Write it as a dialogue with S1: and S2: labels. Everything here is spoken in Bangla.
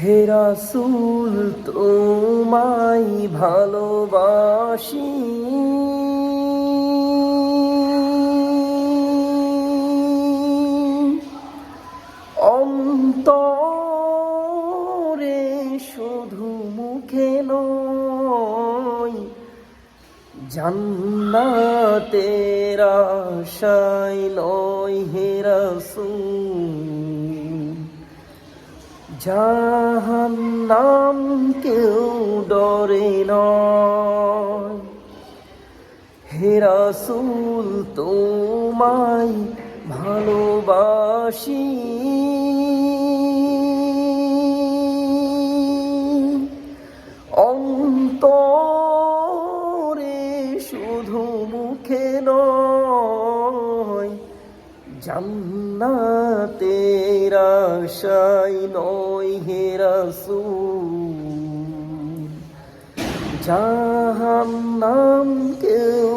S1: হে রাসূল তোমায় ভালোবাসি। অন্তরে শুধু মুখে নয় জান্নাতের আশায় লয় হে রাসূল। জাহান্নাম কেউ ডরে নয়। হে রাসূল তোমায় ভালোবাসি। অন্তরে শুধু মুখে নয় জান্নাতের রাশাই নয় হে রাসূল। জাহান্নাম কেউ